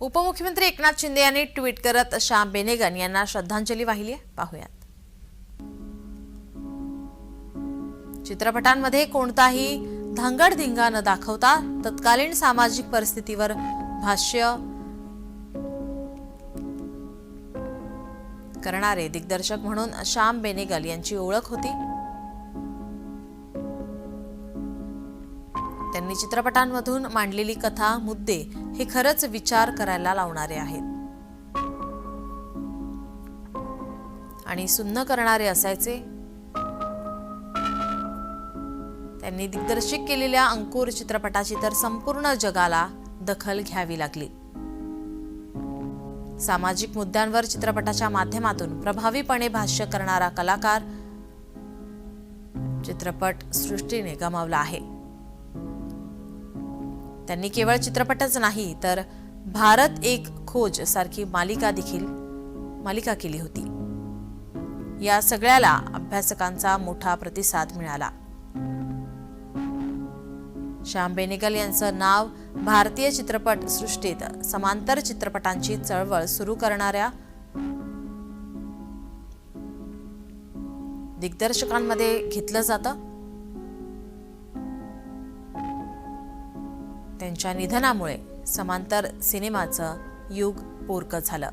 उपमुख्यमंत्री एकनाथ शिंदे यांनी ट्विट करत श्याम बेनेगन यांना श्रद्धांजली वाहिली आहे. चित्रपटांमध्ये कोणताही धांगडधिंगा न दाखवता तत्कालीन सामाजिक परिस्थितीवर भाष्य करणारे दिग्दर्शक म्हणून श्याम बेनेगल यांची ओळख होती. त्यांनी चित्रपटांमधून मांडलेली कथा मुद्दे हे खरंच विचार करायला लावणारे आहेत. आणि सुन्न करणारे असायचे. त्यांनी दिग्दर्शित केलेल्या अंकुर चित्रपटाची तर संपूर्ण जगाला दखल घ्यावी लागली. सामाजिक मुद्द्यांवर चित्रपटाच्या माध्यमातून प्रभावीपणे भाष्य करणारा कलाकार चित्रपट सृष्टीने गमावला आहे. त्यांनी केवळ चित्रपटच नाही तर भारत एक खोज सारखी मालिका देखील मालिका केली होती. या सगळ्याला अभ्यासकांचा मोठा प्रतिसाद मिळाला. श्याम बेनेगल यांचं नाव भारतीय चित्रपट सृष्टीत समांतर चित्रपटांची चळवळ सुरू करणाऱ्या दिग्दर्शकांमध्ये घेतलं जातं. त्यांच्या निधनामुळे समांतर सिनेमाचं युग पोरकं झालं.